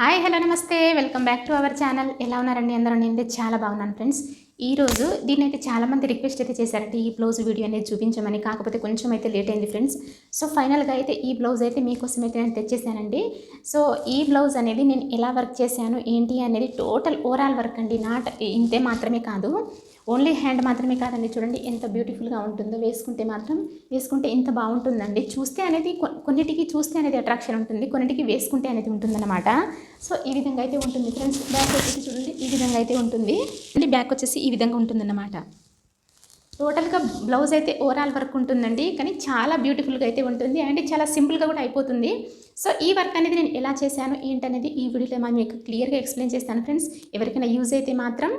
Hi hello నమస్తే. Welcome back to our channel. ఎలా ఉన్నారండి అందరూ? నేను చాలా బాగున్నాను ఫ్రెండ్స్. ఈరోజు దీన్ని అయితే చాలామంది రిక్వెస్ట్ అయితే చేశారంటే ఈ బ్లౌజ్ వీడియో అనేది చూపించమని. కాకపోతే కొంచెం అయితే లేట్ అయింది ఫ్రెండ్స్. సో ఫైనల్గా అయితే ఈ బ్లౌజ్ అయితే మీకోసం అయితే నేను తెచ్చేసానండి. సో ఈ బ్లౌజ్ అనేది నేను ఎలా వర్క్ చేశాను ఏంటి అనేది టోటల్ ఓవరాల్ వర్క్ అండి. నాట్ ఇంతే మాత్రమే కాదు. ఓన్లీ హ్యాండ్ మాత్రమే కాదండి చూడండి ఎంత బ్యూటిఫుల్గా ఉంటుందో. వేసుకుంటే మాత్రం వేసుకుంటే ఎంత బాగుంటుందండి. చూస్తే అనేది కొన్నిటికి చూస్తే అనేది అట్రాక్షన్ ఉంటుంది కొన్నిటికి వేసుకుంటే అనేది ఉంటుందన్నమాట. సో ఈ విధంగా అయితే ఉంటుంది ఫ్రెండ్స్. బ్యాక్ వచ్చేసి చూడండి ఈ విధంగా అయితే ఉంటుంది. బ్యాక్ వచ్చేసి ఈ విధంగా ఉంటుందన్నమాట. టోటల్గా బ్లౌజ్ అయితే ఓవరాల్ వర్క్ ఉంటుందండి కానీ చాలా బ్యూటిఫుల్గా అయితే ఉంటుంది అండ్ చాలా సింపుల్గా కూడా అయిపోతుంది. సో ఈ వర్క్ అనేది నేను ఎలా చేశాను ఏంటనేది ఈ వీడియోలో మనం మీకు క్లియర్గా ఎక్స్ప్లెయిన్ చేస్తాను ఫ్రెండ్స్. ఎవరికైనా యూజ్ అయితే మాత్రం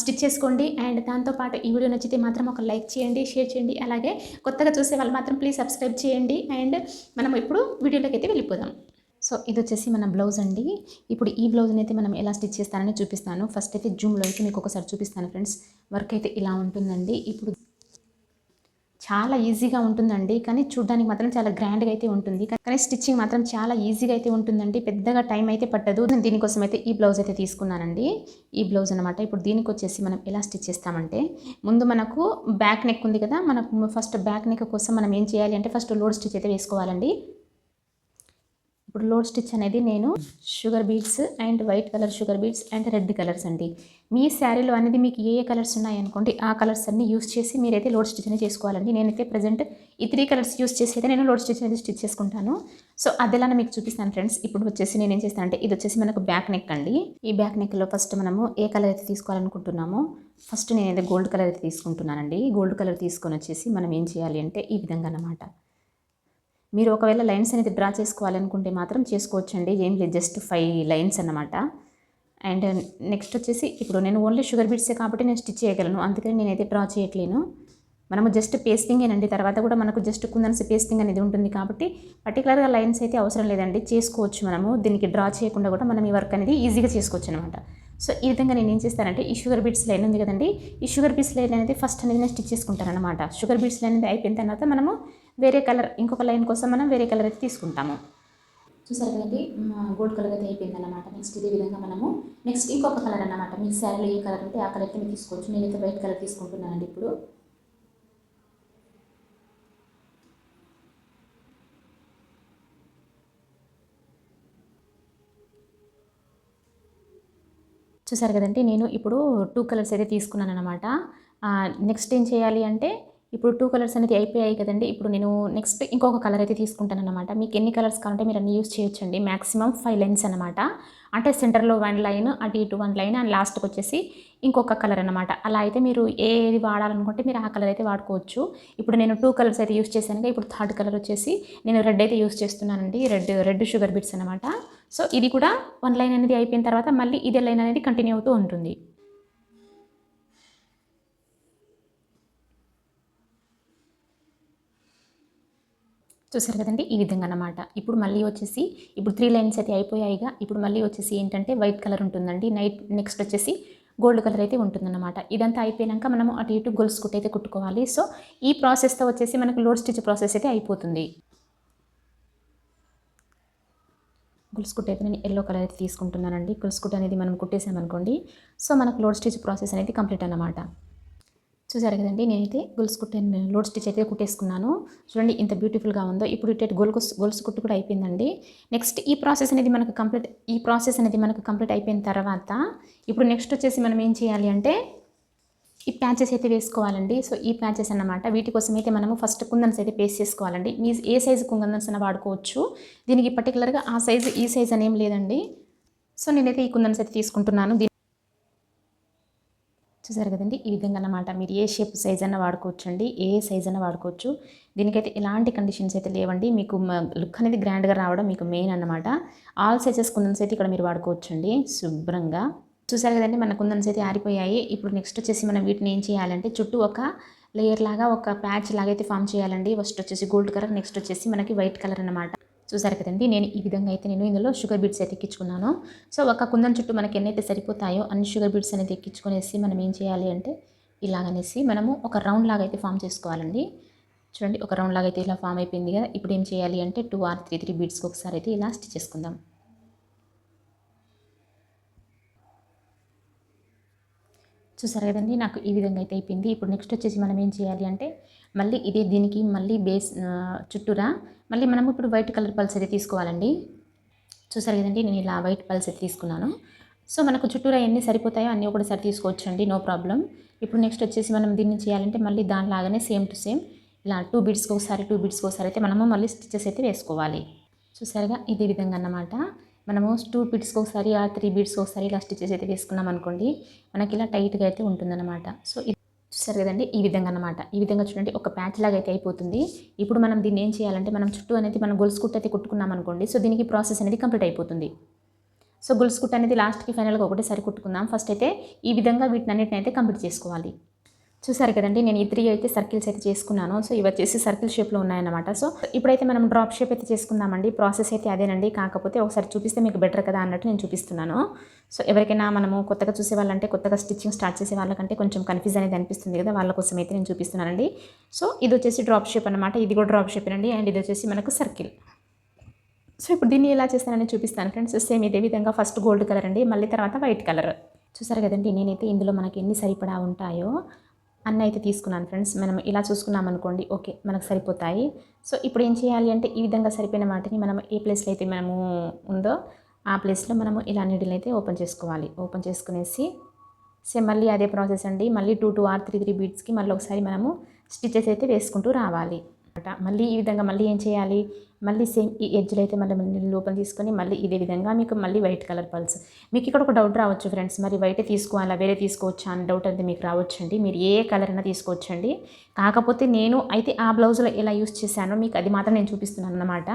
స్టిచ్ చేసుకోండి అండ్ దాంతోపాటు ఈ వీడియో నచ్చితే మాత్రం ఒక లైక్ చేయండి షేర్ చేయండి. అలాగే కొత్తగా చూసే వాళ్ళు మాత్రం ప్లీజ్ సబ్స్క్రైబ్ చేయండి అండ్ మనం ఇప్పుడు వీడియోలోకి అయితే వెళ్ళిపోదాం. సో ఇది వచ్చేసి మన బ్లౌజ్ అండి. ఇప్పుడు ఈ బ్లౌజ్ని అయితే మనం ఎలా స్టిచ్ చేస్తానని చూపిస్తాను. ఫస్ట్ అయితే జూమ్లో అయితే మీకు ఒకసారి చూపిస్తాను ఫ్రెండ్స్. వర్క్ అయితే ఇలా ఉంటుందండి. ఇప్పుడు చాలా ఈజీగా ఉంటుందండి. కానీ చూడడానికి మాత్రం చాలా గ్రాండ్గా అయితే ఉంటుంది. కానీ స్టిచ్చింగ్ మాత్రం చాలా ఈజీగా అయితే ఉంటుందండి. పెద్దగా టైం అయితే పట్టదు. నేను దీనికోసం అయితే ఈ బ్లౌజ్ అయితే తీసుకున్నానండి. ఈ బ్లౌజ్ అనమాట ఇప్పుడు దీనికి వచ్చేసి మనం ఎలా స్టిచ్ చేస్తామంటే ముందు మనకు బ్యాక్ నెక్ ఉంది కదా మనకు ఫస్ట్ బ్యాక్ నెక్ కోసం మనం ఏం చేయాలి అంటే ఫస్ట్ లోడ్ స్టిచ్ అయితే వేసుకోవాలండి. ఇప్పుడు లోడ్ స్టిచ్ అనేది నేను sugar beads and white colour sugar beads and red colours అండి. మీ శారీలో అనేది మీకు ఏ ఏ కలర్స్ ఉన్నాయనుకోండి ఆ కలర్స్ అన్ని యూస్ చేసి మీరైతే లోడ్ స్టిచ్ అనేది చేసుకోవాలండి. నేనైతే ప్రజెంట్ ఈ త్రీ కలర్స్ యూస్ చేసి అయితే నేను లోడ్ స్టిచ్ అనేది స్టిచ్ చేసుకుంటాను. సో అదెలా మీకు చూపిస్తాను ఫ్రెండ్స్. ఇప్పుడు వచ్చేసి నేను ఏం చేస్తాను అంటే ఇది వచ్చేసి మనకు బ్యాక్ నెక్ అండి. ఈ బ్యాక్ నెక్లో ఫస్ట్ మనము ఏ కలర్ అయితే తీసుకోవాలనుకుంటున్నామో ఫస్ట్ నేనైతే గోల్డ్ కలర్ అయితే తీసుకుంటున్నానండి. గోల్డ్ కలర్ తీసుకొని వచ్చేసి మనం ఏం చేయాలి అంటే ఈ విధంగా అన్నమాట. మీరు ఒకవేళ లైన్స్ అనేది డ్రా చేసుకోవాలనుకుంటే మాత్రం చేసుకోవచ్చండి. ఏం లేదు జస్ట్ ఫైవ్ లైన్స్ అన్నమాట. అండ్ నెక్స్ట్ వచ్చేసి ఇప్పుడు నేను ఓన్లీ షుగర్ బీట్సే కాబట్టి నేను స్టిచ్ చేయగలను. అందుకని నేనైతే డ్రా చేయట్లేను. మనము జస్ట్ పేస్టింగేనండి తర్వాత కూడా మనకు జస్ట్ కుందన్స్ పేస్టింగ్ అనేది ఉంటుంది కాబట్టి పర్టికులర్గా లైన్స్ అయితే అవసరం లేదండి. చేసుకోవచ్చు మనము. దీనికి డ్రా చేయకుండా కూడా మనం ఈ వర్క్ అనేది ఈజీగా చేసుకోవచ్చు అనమాట సో ఈ విధంగా నేను ఏం చేస్తానంటే ఈ షుగర్ బీట్స్ లైన్ ఉంది కదండి. ఈ షుగర్ బీట్స్ లైన్ అనేది ఫస్ట్ అనేది నేను స్టిచ్ చేసుకుంటాను అనమాట షుగర్ బీట్స్ లైన్ అనేది అయిపోయిన తర్వాత మనము వేరే కలర్ ఇంకొక లైన్ కోసం మనం వేరే కలర్ అయితే తీసుకుంటాము. చూసారు కదండి గోల్డ్ కలర్ అయితే అయిపోయింది అనమాట నెక్స్ట్ ఇదే విధంగా మనము నెక్స్ట్ ఇంకొక కలర్ అనమాట మీకు శారీలో ఏ కలర్ ఉంటే ఆ కలర్ అయితే మీరు తీసుకోవచ్చు. నేనైతే వైట్ కలర్ తీసుకుంటున్నానండి ఇప్పుడు. చూసారు కదండి నేను ఇప్పుడు టూ కలర్స్ అయితే తీసుకున్నాను అనమాట నెక్స్ట్ ఏం చేయాలి అంటే ఇప్పుడు టూ కలర్స్ అనేది అయిపోయాయి కదండి. ఇప్పుడు నేను నెక్స్ట్ ఇంకొక కలర్ అయితే తీసుకుంటాను అనమాట మీకు ఎన్ని కలర్స్ కావాలంటే మీరు అన్ని యూస్ చేయొచ్చండి. మ్యాక్సిమం ఫైవ్ లైన్స్ అనమాట అంటే సెంటర్లో వన్ లైన్ అటు ఇటు వన్ లైన్ అండ్ లాస్ట్కి వచ్చేసి ఇంకొక కలర్ అనమాట అలా అయితే మీరు ఏది వాడాలనుకుంటే మీరు ఆ కలర్ అయితే వాడుకోవచ్చు. ఇప్పుడు నేను టూ కలర్స్ అయితే యూస్ చేశాను ఇప్పుడు థర్డ్ కలర్ వచ్చేసి నేను రెడ్ అయితే యూస్ చేస్తున్నానండి. రెడ్ రెడ్ షుగర్ బిట్స్ అనమాట సో ఇది కూడా వన్ లైన్ అనేది అయిపోయిన తర్వాత మళ్ళీ ఇదే లైన్ అనేది కంటిన్యూ అవుతూ ఉంటుంది. చూసారు కదండి? ఈ విధంగా అన్నమాట ఇప్పుడు మళ్ళీ వచ్చేసి ఇప్పుడు త్రీ లైన్స్ అయితే అయిపోయాయిగా. ఇప్పుడు మళ్ళీ వచ్చేసి ఏంటంటే వైట్ కలర్ ఉంటుందండి. నైట్ నెక్స్ట్ వచ్చేసి గోల్డ్ కలర్ అయితే ఉంటుందన్నమాట. ఇదంతా అయిపోయాక మనము అటు ఇటు గొలుసు కుట్టు అయితే కుట్టుకోవాలి. సో ఈ ప్రాసెస్తో వచ్చేసి మనకు లోడ్ స్టిచ్ ప్రాసెస్ అయితే అయిపోతుంది. గొలుసు అయితే నేను ఎల్లో కలర్ అయితే తీసుకుంటున్నానండి. గొలుసు అనేది మనం కుట్టేసామనుకోండి సో మనకు లోడ్ స్టిచ్ ప్రాసెస్ అనేది కంప్లీట్ అన్నమాట. చూసారు కదండి నేనైతే గొలుసు కుట్టాను లోడ్ స్టిచ్ అయితే కుట్టేసుకున్నాను. చూడండి ఇంత బ్యూటిఫుల్గా ఉందో. ఇప్పుడు ఇటు గొలుసు గొలుసు కుట్టు కూడా అయిపోయిందండి. నెక్స్ట్ ఈ ప్రాసెస్ అనేది మనకు కంప్లీట్ ఈ ప్రాసెస్ అనేది మనకు కంప్లీట్ అయిపోయిన తర్వాత ఇప్పుడు నెక్స్ట్ వచ్చేసి మనం ఏం చేయాలి అంటే ఈ ప్యాచెస్ అయితే వేసుకోవాలండి. సో ఈ ప్యాచెస్ అన్నమాట. వీటి కోసం అయితే మనము ఫస్ట్ కుందన్స్ అయితే పేస్ట్ చేసుకోవాలండి. మీ ఏ సైజు కుందన్స్ అయినా వాడుకోవచ్చు. దీనికి పర్టికులర్గా ఆ సైజు ఈ సైజ్ అని ఏం లేదండి. సో నేనైతే ఈ కుందన్స్ అయితే తీసుకుంటున్నాను. చూసారు కదండి? ఈ విధంగా అన్నమాట మీరు ఏ షేప్ సైజ్ అయినా వాడుకోవచ్చు అండి ఏ సైజ్ అయినా వాడుకోవచ్చు. దీనికైతే ఎలాంటి కండిషన్స్ అయితే లేవండి. మీకు లుక్ అనేది గ్రాండ్గా రావడం మీకు మెయిన్ అన్నమాట. ఆల్ సైజెస్ కుందన్స్ అయితే ఇక్కడ మీరు వాడుకోవచ్చు అండి శుభ్రంగా. చూసారు కదండి? మన కుందన్స్ అయితే ఆరిపోయాయి. ఇప్పుడు నెక్స్ట్ వచ్చేసి మనం వీటిని ఏం చేయాలంటే చుట్టూ ఒక లేయర్ లాగా ఒక ప్యాచ్ లాగా అయితే ఫామ్ చేయాలండి. ఫస్ట్ వచ్చేసి గోల్డ్ కలర్ నెక్స్ట్ వచ్చేసి మనకి వైట్ కలర్ అన్నమాట. చూసారు కదండి నేను ఈ విధంగా అయితే నేను ఇందులో షుగర్ బీట్స్ అయితే ఎక్కించుకున్నాను. సో ఒక కుందం చుట్టూ మనకి ఎన్నైతే సరిపోతాయో అన్ని షుగర్ బీట్స్ అనేది ఎక్కించుకునేసి మనం ఏం చేయాలి అంటే ఇలాగనేసి మనము ఒక రౌండ్ లాగా అయితే ఫామ్ చేసుకోవాలండి. చూడండి ఒక రౌండ్ లాగా అయితే ఇలా ఫామ్ అయిపోయింది కదా ఇప్పుడు ఏం చేయాలి అంటే టూ ఆర్ త్రీ త్రీ బీట్స్కి ఒకసారి అయితే ఇలా స్టిచ్ చేసుకుందాం. చూసారు కదండి నాకు ఈ విధంగా అయితే అయిపోయింది. ఇప్పుడు నెక్స్ట్ వచ్చేసి మనం ఏం చేయాలి అంటే మళ్ళీ ఇదే దీనికి మళ్ళీ బేస్ చుట్టూరా మళ్ళీ మనం ఇప్పుడు వైట్ కలర్ పల్స్ అయితే తీసుకోవాలండి. చూసారు కదండి నేను ఇలా వైట్ పల్స్ అయితే తీసుకున్నాను. సో మనకు చుట్టూరా ఎన్ని సరిపోతాయో అన్నీ ఒకటిసారి తీసుకోవచ్చు అండి నో ప్రాబ్లం ఇప్పుడు నెక్స్ట్ వచ్చేసి మనం దీన్ని చేయాలంటే మళ్ళీ దానిలాగానే సేమ్ టు సేమ్ ఇలా టూ బీడ్స్కి ఒకసారి టూ బీడ్స్కి ఒకసారి అయితే మనము మళ్ళీ స్టిచెస్ అయితే వేసుకోవాలి. చూసారుగా ఇదే విధంగా అన్నమాట. మనము టూ బీట్స్కి ఒకసారి ఆ త్రీ బీట్స్కి ఒకసారి ఇలా స్టిచెస్ అయితే వేసుకున్నాం అనుకోండి మనకి ఇలా టైట్గా అయితే ఉంటుందన్నమాట. సో ఇది చూసారు కదండి? ఈ విధంగా అనమాట ఈ విధంగా చూడండి ఒక ప్యాచ్ లాగా అయితే అయిపోతుంది. ఇప్పుడు మనం దీన్ని ఏం చేయాలంటే మనం చుట్టూ అనేది మనం గొలుసు కుట్టు అయితే కుట్టుకున్నాం అనుకోండి సో దీనికి ప్రాసెస్ అనేది కంప్లీట్ అయిపోతుంది. సో గొలుసు కుట్టు అనేది లాస్ట్కి ఫైనల్గా ఒకటేసారి కుట్టుకుందాం. ఫస్ట్ అయితే ఈ విధంగా వీటిని అన్నిటిని అయితే కంప్లీట్ చేసుకోవాలి. చూసారు కదండి నేను ఈ త్రీ అయితే సర్కిల్స్ అయితే చేసుకున్నాను. సో ఇవి వచ్చేసి సర్కిల్ షేప్లో ఉన్నాయన్నమాట. సో ఇప్పుడైతే మనం డ్రాప్ షేప్ అయితే చేసుకుందామండి. ప్రాసెస్ అయితే అదేనండి. కాకపోతే ఒకసారి చూపిస్తే మీకు బెటర్ కదా అన్నట్టు నేను చూపిస్తున్నాను. సో ఎవరికైనా మనము కొత్తగా చూసే వాళ్ళంటే కొత్తగా స్టిచ్చింగ్ స్టార్ట్ చేసే వాళ్ళకంటే కొంచెం కన్ఫ్యూజ్ అనేది అనిపిస్తుంది కదా వాళ్ళ కోసం అయితే నేను చూపిస్తున్నానండి. సో ఇది వచ్చేసి డ్రాప్ షేప్ అనమాట ఇది కూడా డ్రాప్ షేప్ అండి అండ్ ఇది వచ్చేసి మనకు సర్కిల్ సో ఇప్పుడు దీన్ని ఎలా చేస్తానని చూపిస్తాను ఫ్రెండ్స్. సేమ్ ఇదే విధంగా ఫస్ట్ గోల్డ్ కలర్ అండి. మళ్ళీ తర్వాత వైట్ కలర్ చూసారు కదండి నేనైతే ఇందులో మనకి ఎన్ని సరిపడా ఉంటాయో అన్నీ అయితే తీసుకున్నాను ఫ్రెండ్స్ మనం ఇలా చూసుకున్నాం అనుకోండి ఓకే మనకు సరిపోతాయి. సో ఇప్పుడు ఏం చేయాలి అంటే ఈ విధంగా సరిపోయిన వాటిని మనం ఏ ప్లేస్లో అయితే మనము ఉందో ఆ ప్లేస్లో మనము ఇలా నీడిల్ని అయితే ఓపెన్ చేసుకోవాలి. ఓపెన్ చేసుకునేసి సేమ్ మళ్ళీ అదే ప్రాసెస్ అండి. మళ్ళీ two two or three three బీట్స్కి మళ్ళీ ఒకసారి మనము స్టిచెస్ అయితే వేసుకుంటూ రావాలి. మళ్ళీ ఈ విధంగా మళ్ళీ ఏం చేయాలి? మళ్ళీ సేమ్ ఈ ఎడ్జ్లో అయితే మళ్ళీ మళ్ళీ లోపల తీసుకొని మళ్ళీ ఇదే విధంగా మీకు మళ్ళీ వైట్ కలర్ పల్స్. మీకు ఇక్కడ ఒక డౌట్ రావచ్చు ఫ్రెండ్స్. మరి వైట్ తీసుకోవాలా? వేరే తీసుకోవచ్చా? అని డౌట్ అయితే మీకు రావచ్చండి. మీరు ఏ కలర్ అయినా తీసుకోవచ్చండి. కాకపోతే నేను అయితే ఆ బ్లౌజ్లో ఎలా యూస్ చేశానో మీకు అది మాత్రం నేను చూపిస్తున్నాను అన్నమాట.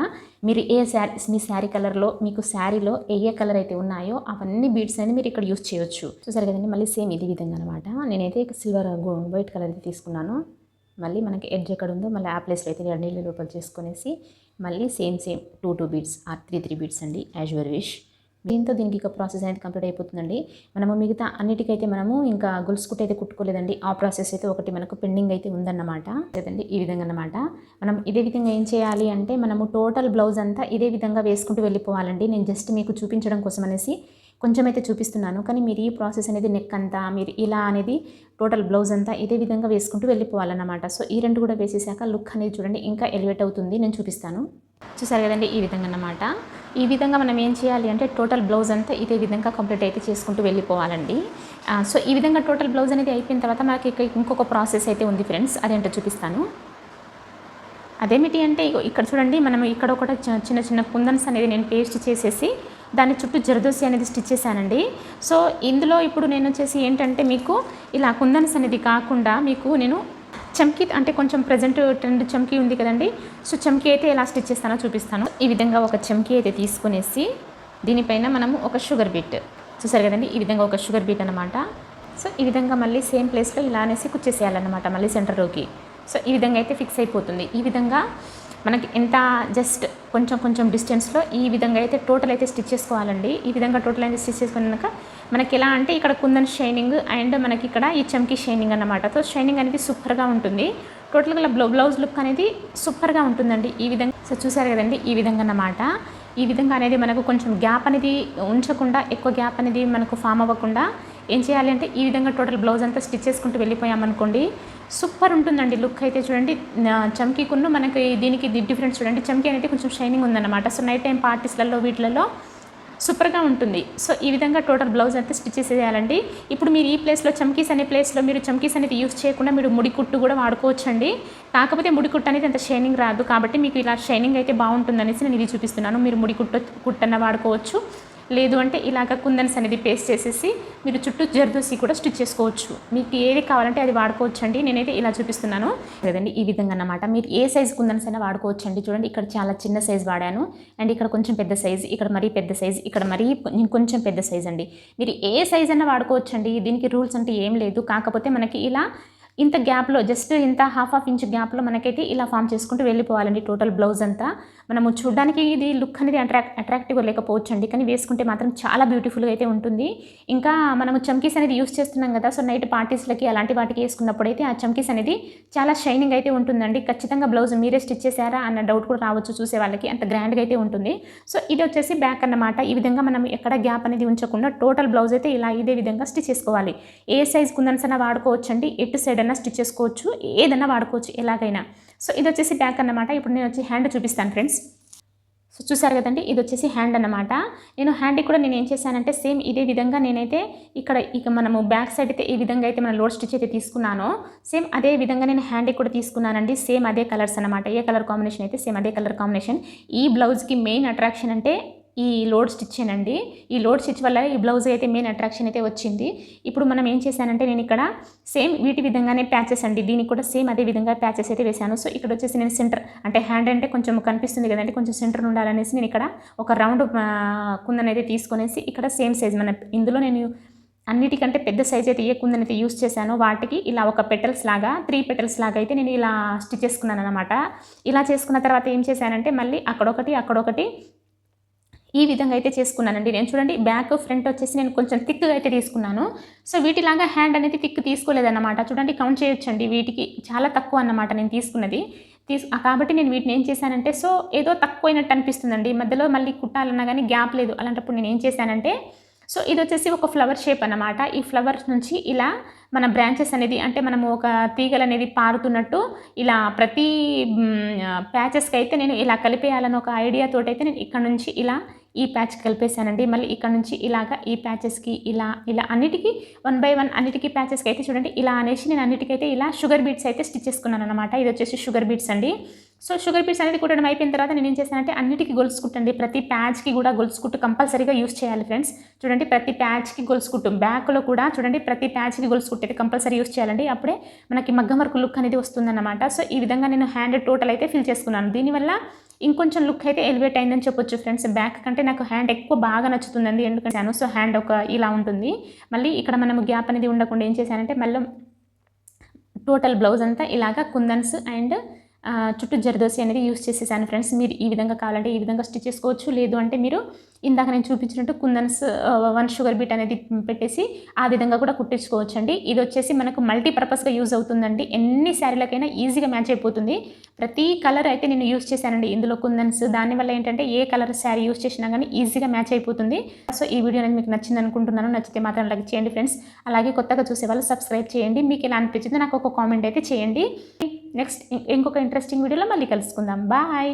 మీరు ఏ శారీ మీ శారీ కలర్లో మీకు శారీలో ఏ ఏ కలర్ అయితే ఉన్నాయో అవన్నీ బీడ్స్ అనేది మీరు ఇక్కడ యూస్ చేయొచ్చు. చూసారు కదండి? మళ్ళీ సేమ్ ఇది విధంగా అనమాట నేనైతే సిల్వర్ వైట్ కలర్ అయితే తీసుకున్నాను. మళ్ళీ మనకి ఎడ్జ్ ఎక్కడ ఉందో మళ్ళీ ఆ ప్లేస్లో అయితే రెండు నీళ్ళు లోపల చేసుకునేసి మళ్ళీ same same two two beads or three three beads అండి యాజ్ యువర్ విష్. దీంతో దీనికి ఇక ప్రాసెస్ అనేది కంప్లీట్ అయిపోతుందండి. మనము మిగతా అన్నిటికైతే మనము ఇంకా గొలుసుకుంటే అయితే కుట్టుకోలేదండి. ఆ ప్రాసెస్ అయితే ఒకటి మనకు పెండింగ్ అయితే ఉందన్నమాట. లేదండి ఈ విధంగా అన్నమాట. మనం ఇదే విధంగా ఏం చేయాలి అంటే మనము టోటల్ బ్లౌజ్ అంతా ఇదే విధంగా వేసుకుంటూ వెళ్ళిపోవాలండి. నేను జస్ట్ మీకు చూపించడం కోసం అనేసి కొంచెం అయితే చూపిస్తున్నాను. కానీ మీరు ఈ ప్రాసెస్ అనేది నెక్ అంతా మీరు ఇలా అనేది టోటల్ బ్లౌజ్ అంతా ఇదే విధంగా వేసుకుంటూ వెళ్ళిపోవాలన్నమాట. సో ఈ రెండు కూడా వేసేసాక లుక్ అనేది చూడండి ఇంకా ఎలివేట్ అవుతుంది. నేను చూపిస్తాను. చూసారు కదండి ఈ విధంగా అన్నమాట ఈ విధంగా మనం ఏం చేయాలి అంటే టోటల్ బ్లౌజ్ అంతా ఇదే విధంగా కంప్లీట్ అయితే చేసుకుంటూ వెళ్ళిపోవాలండి. సో ఈ విధంగా టోటల్ బ్లౌజ్ అనేది అయిపోయిన తర్వాత మనకి ఇక్కడ ఇంకొక ప్రాసెస్ అయితే ఉంది ఫ్రెండ్స్ అదేంటో చూపిస్తాను. అదేమిటి అంటే ఇక్కడ చూడండి మనం ఇక్కడ ఒకటి చిన్న చిన్న కుందన్స్ అనేది నేను పేస్ట్ చేసేసి దాని చుట్టూ జరదోసి అనేది స్టిచ్ చేశానండి. సో ఇందులో ఇప్పుడు నేను వచ్చేసి ఏంటంటే మీకు ఇలా కుందన్స్ అనేది కాకుండా మీకు నేను చమ్కీ అంటే కొంచెం ప్రజెంట్ ట్రెండ్ చమ్కీ ఉంది కదండి. సో చమ్కీ అయితే ఎలా స్టిచ్ చేస్తానో చూపిస్తాను. ఈ విధంగా ఒక చమ్కీ అయితే తీసుకునేసి దీనిపైన మనము ఒక షుగర్ బీట్ చూసారు కదండి? ఈ విధంగా ఒక షుగర్ బీట్ అనమాట సో ఈ విధంగా మళ్ళీ సేమ్ ప్లేస్లో ఇలా అనేసి కుచ్చేసేయాలన్నమాట మళ్ళీ సెంటర్లోకి సో ఈ విధంగా అయితే ఫిక్స్ అయిపోతుంది. ఈ విధంగా మనకి ఎంత జస్ట్ కొంచెం కొంచెం డిస్టెన్స్లో ఈ విధంగా అయితే టోటల్ అయితే స్టిచ్ చేసుకోవాలండి. ఈ విధంగా టోటల్ అయితే స్టిచ్ చేసుకున్నాక మనకి ఎలా అంటే ఇక్కడ కుందన్ షైనింగ్ అండ్ మనకి ఇక్కడ ఈ చమ్కి షైనింగ్ అన్నమాట. సో షైనింగ్ అనేది సూపర్గా ఉంటుంది. టోటల్గా బ్లౌ బ్లౌజ్ లుక్ అనేది సూపర్గా ఉంటుందండి. ఈ విధంగా సో చూసారు కదండి ఈ విధంగా అన్నమాట. ఈ విధంగా అనేది మనకు కొంచెం గ్యాప్ అనేది ఉంచకుండా ఎక్కువ గ్యాప్ అనేది మనకు ఫామ్ అవ్వకుండా ఏం చేయాలి అంటే ఈ విధంగా టోటల్ బ్లౌజ్ అంతా స్టిచ్ చేసుకుంటూ వెళ్ళిపోయామనుకోండి సూపర్ ఉంటుందండి లుక్ అయితే చూడండి. చమ్కీకున్న మనకి దీనికి డిఫరెన్స్ చూడండి. చమ్కీ అనేది కొంచెం షైనింగ్ ఉందన్నమాట. సో నైట్ టైం పార్టీస్లలో వీటిలలో సూపర్గా ఉంటుంది. సో ఈ విధంగా టోటల్ బ్లౌజ్ అయితే స్టిచ్ చేసేయాలండి. ఇప్పుడు మీరు ఈ ప్లేస్లో చమ్కీస్ అనే ప్లేస్లో మీరు చమ్కీస్ అనేది యూస్ చేయకుండా మీరు ముడి కుట్టు కూడా వాడుకోవచ్చండి. కాకపోతే ముడి కుట్టు అనేది అంత షైనింగ్ రాదు. కాబట్టి మీకు ఇలా షైనింగ్ అయితే బాగుంటుందనేసి నేను ఇది చూపిస్తున్నాను. మీరు ముడి కుట్టు కుట్టన్న వాడుకోవచ్చు. లేదు అంటే ఇలాగ కుందన్స్ అనేది పేస్ట్ చేసేసి మీరు చుట్టూ జర్దోసి కూడా స్టిచ్ చేసుకోవచ్చు. మీకు ఏది కావాలంటే అది వాడుకోవచ్చు అండి నేనైతే ఇలా చూపిస్తున్నాను. లేదండి ఈ విధంగా అన్నమాట. మీరు ఏ సైజ్ కుందన్స్ అయినా వాడుకోవచ్చు అండి చూడండి ఇక్కడ చాలా చిన్న సైజ్ వాడాను. అండ్ ఇక్కడ కొంచెం పెద్ద సైజ్ ఇక్కడ మరీ పెద్ద సైజ్ ఇక్కడ మరీ కొంచెం పెద్ద సైజ్ అండి. మీరు ఏ సైజ్ అయినా వాడుకోవచ్చు అండి దీనికి రూల్స్ అంటే ఏం లేదు. కాకపోతే మనకి ఇలా ఇంత గ్యాప్లో జస్ట్ ఇంత హాఫ్ హాఫ్ ఇంచ్ గ్యాప్లో మనకైతే ఇలా ఫామ్ చేసుకుంటూ వెళ్ళిపోవాలండి. టోటల్ బ్లౌజ్ అంతా. మనము చూడడానికి ఇది లుక్ అనేది అట్రాక్ట్ అట్రాక్టివ్గా లేకపోవచ్చు అండి కానీ వేసుకుంటే మాత్రం చాలా బ్యూటిఫుల్గా అయితే ఉంటుంది. ఇంకా మనము చమ్కీస్ అనేది యూస్ చేస్తున్నాం కదా సో నైట్ పార్టీస్లకి అలాంటి వాటికి వేసుకున్నప్పుడు అయితే ఆ చమ్కీస్ అనేది చాలా షైనింగ్ అయితే ఉంటుందండి. ఖచ్చితంగా బ్లౌజ్ మీరే స్టిచ్ చేశారా అన్న డౌట్ కూడా రావచ్చు చూసే వాళ్ళకి. అంత గ్రాండ్గా అయితే ఉంటుంది. సో ఇది వచ్చేసి బ్యాక్ అన్నమాట. ఈ విధంగా మనం ఎక్కడ గ్యాప్ అనేది ఉంచకుండా టోటల్ బ్లౌజ్ అయితే ఇలా ఇదే విధంగా స్టిచ్ చేసుకోవాలి. ఏ సైజ్ కుందన్స్ అయినా వాడుకోవచ్చు అండి ఎటు సైడ్ అయినా స్టిచ్ చేసుకోవచ్చు. ఏదైనా వాడుకోవచ్చు ఎలాగైనా. సో ఇది వచ్చేసి బ్యాక్ అన్నమాట. ఇప్పుడు నేను వచ్చి హ్యాండ్ చూపిస్తాను ఫ్రెండ్స్. సో చూసారు కదండి ఇది వచ్చేసి హ్యాండ్ అన్నమాట. నేను హ్యాండ్కి కూడా నేను ఏం చేశానంటే సేమ్ ఇదే విధంగా నేనైతే ఇక్కడ ఇక మనము బ్యాక్ సైడ్ అయితే ఈ విధంగా అయితే మనం లోడ్ స్టిచ్ అయితే తీసుకున్నానో. సేమ్ అదే విధంగా నేను హ్యాండ్కి కూడా తీసుకున్నానండి సేమ్ అదే కలర్స్ అనమాట ఏ కలర్ కాంబినేషన్ అయితే సేమ్ అదే కలర్ కాంబినేషన్. ఈ బ్లౌజ్కి మెయిన్ అట్రాక్షన్ అంటే ఈ లోడ్ స్టిచ్చేనండి ఈ లోడ్ స్టిచ్ వల్ల ఈ బ్లౌజ్ అయితే మెయిన్ అట్రాక్షన్ అయితే వచ్చింది. ఇప్పుడు మనం ఏం చేశానంటే నేను ఇక్కడ సేమ్ వీటి విధంగానే ప్యాచెస్ అండి. దీనికి కూడా సేమ్ అదే విధంగా ప్యాచెస్ అయితే వేశాను. సో ఇక్కడ వచ్చేసి నేను సెంటర్ అంటే హ్యాండ్ అంటే కొంచెం కనిపిస్తుంది కదండి. కొంచెం సెంటర్ ఉండాలనేసి నేను ఇక్కడ ఒక రౌండ్ కుందనైతే అయితే ఇక్కడ సేమ్ సైజ్ మన ఇందులో నేను అన్నిటికంటే పెద్ద సైజ్ అయితే ఏ కుందని అయితే యూస్ చేశానో వాటికి ఇలా ఒక పెటల్స్ లాగా త్రీ పెటల్స్ లాగా అయితే నేను ఇలా స్టిచ్ చేసుకున్నాను అనమాట ఇలా చేసుకున్న తర్వాత ఏం చేశానంటే మళ్ళీ అక్కడొకటి అక్కడొకటి ఈ విధంగా అయితే చేసుకున్నానండి. నేను చూడండి బ్యాక్ ఫ్రంట్ వచ్చేసి నేను కొంచెం థిక్గా అయితే తీసుకున్నాను. సో వీటిలాగా హ్యాండ్ అనేది థిక్ తీసుకోలేదన్నమాట. చూడండి కౌంట్ చేయొచ్చండి. వీటికి చాలా తక్కువ అన్నమాట నేను తీసుకున్నది. తీసు కాబట్టి నేను వీటిని ఏం చేశానంటే సో ఏదో తక్కువైనట్టు అనిపిస్తుందండి. మధ్యలో మళ్ళీ కుట్టాలన్నా కానీ గ్యాప్ లేదు. అలాంటప్పుడు నేను ఏం చేశానంటే సో ఇది వచ్చేసి ఒక ఫ్లవర్ షేప్ అన్నమాట. ఈ ఫ్లవర్స్ నుంచి ఇలా మన బ్రాంచెస్ అనేది అంటే మనము ఒక తీగలు అనేది పారుతున్నట్టు ఇలా ప్రతి ప్యాచెస్కి అయితే నేను ఇలా కలిపేయాలని ఒక ఐడియాతో అయితే నేను ఇక్కడ నుంచి ఇలా ఈ ప్యాచ్ కలిపేశానండి. మళ్ళీ ఇక్కడ నుంచి ఇలాగా ఈ ప్యాచెస్కి ఇలా ఇలా అన్నిటికీ వన్ బై వన్ అన్నిటికీ ప్యాచెస్కి అయితే చూడండి ఇలా అనేసి నేను అన్నిటికైతే ఇలా షుగర్ బీట్స్ అయితే స్టిచ్ చేసుకున్నాను అనమాట ఇది వచ్చేసి షుగర్ బీట్స్ అండి. సో షుగర్ పీస్ అనేది కుట్టడం అయిపోయిన తర్వాత నేను ఏం చేశానంటే అన్నిటికీ గొలుసుకుంటండి ప్రతి ప్యాచ్కి కూడా గొలుసుకుంటూ కంపల్సరీగా యూస్ చేయాలి ఫ్రెండ్స్ చూడండి ప్రతి ప్యాచ్కి గొలుసు బ్యాక్లో కూడా చూడండి ప్రతి ప్యాచ్కి గొలుసుకుంటే కంపల్సరీ యూస్ చేయాలండి. అప్పుడే మనకి మగ్గం వర్క్ లుక్ అనేది వస్తుందన్నమాట. సో ఈ విధంగా నేను హ్యాండ్ టోటల్ అయితే ఫిల్ చేసుకున్నాను. దీనివల్ల ఇంకొంచెం లుక్ అయితే ఎలివేట్ అయిందని చెప్పొచ్చు ఫ్రెండ్స్ బ్యాక్ కంటే నాకు హ్యాండ్ ఎక్కువ బాగా నచ్చుతుందండి. ఎందుకంటే సో హ్యాండ్ ఒక ఇలా ఉంటుంది. మళ్ళీ ఇక్కడ మనం గ్యాప్ అనేది ఉండకుండా ఏం చేశానంటే మళ్ళీ టోటల్ బ్లౌజ్ అంతా ఇలాగా కుందన్స్ అండ్ చుట్టూ జరదోసి అనేది యూస్ చేసేసాను ఫ్రెండ్స్. మీరు ఈ విధంగా కావాలంటే ఈ విధంగా స్టిచ్ చేసుకోవచ్చు. లేదు అంటే మీరు ఇందాక నేను చూపించినట్టు కుందన్స్ వన్ షుగర్ బీట్ అనేది పెట్టేసి ఆ విధంగా కూడా కుట్టించుకోవచ్చు అండి ఇది వచ్చేసి మనకు మల్టీపర్పస్గా యూజ్ అవుతుందండి. ఎన్ని శారీలకైనా ఈజీగా మ్యాచ్ అయిపోతుంది. ప్రతి కలర్ అయితే నేను యూస్ చేశానండి. ఇందులో కుందన్స్ దానివల్ల ఏంటంటే ఏ కలర్ శారీ యూజ్ చేసినా కానీ ఈజీగా మ్యాచ్ అయిపోతుంది. సో ఈ వీడియో అనేది మీకు నచ్చింది అనుకుంటున్నాను. నచ్చితే మాత్రం లైక్ చేయండి ఫ్రెండ్స్. అలాగే కొత్తగా చూసే వాళ్ళు సబ్స్క్రైబ్ చేయండి. మీకు ఎలా అనిపించిందో నాకు ఒక కామెంట్ అయితే చేయండి. నెక్స్ట్ ఇంకొక ఇంట్రెస్టింగ్ వీడియోలో మళ్ళీ కలుసుకుందాం. బాయ్